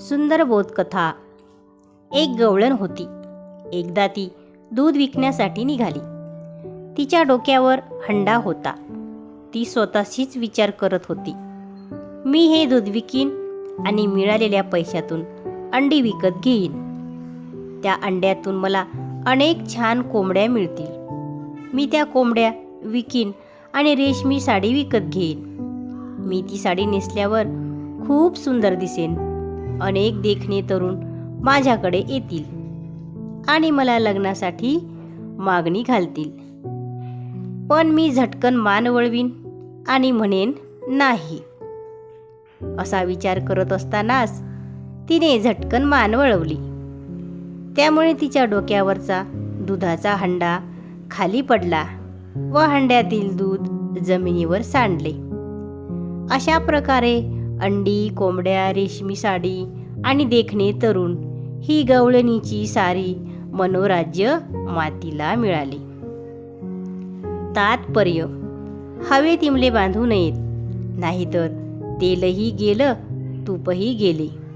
सुंदर बोधकथा. एक गवळण होती. एकदा ती दूध विकण्यासाठी निघाली. तिच्या डोक्यावर हंडा होता. ती स्वतःशीच विचार करत होती. मी हे दूध विकीन आणि मिळालेल्या पैशातून अंडी विकत घेईन. त्या अंड्यातून मला अनेक छान कोंबड्या मिळतील. मी त्या कोंबड्या विकीन आणि रेशमी साडी विकत घेईन. मी ती साडी नेसल्यावर खूप सुंदर दिसेन. अनेक देखणे तरुण माझ्याकडे येतील आणि मला लग्नासाठी मागणी घालतील. पण मी झटकन मान वळवीन आणि म्हणेन नाही. असा विचार करत असतानाच तिने झटकन मान वळवली. त्यामुळे तिच्या डोक्यावरचा दुधाचा हंडा खाली पडला व हंड्यातील दूध जमिनीवर सांडले. अशा प्रकारे अंडी कोंबड्या रेशमी साडी आणि देखणे तरुण. ही गवळणीची सारी मनोराज्य मातीला मिळाली. तात्पर्य हवेत इमले बांधू नयेत. नाहीतर तेलही गेलं तूपही गेले.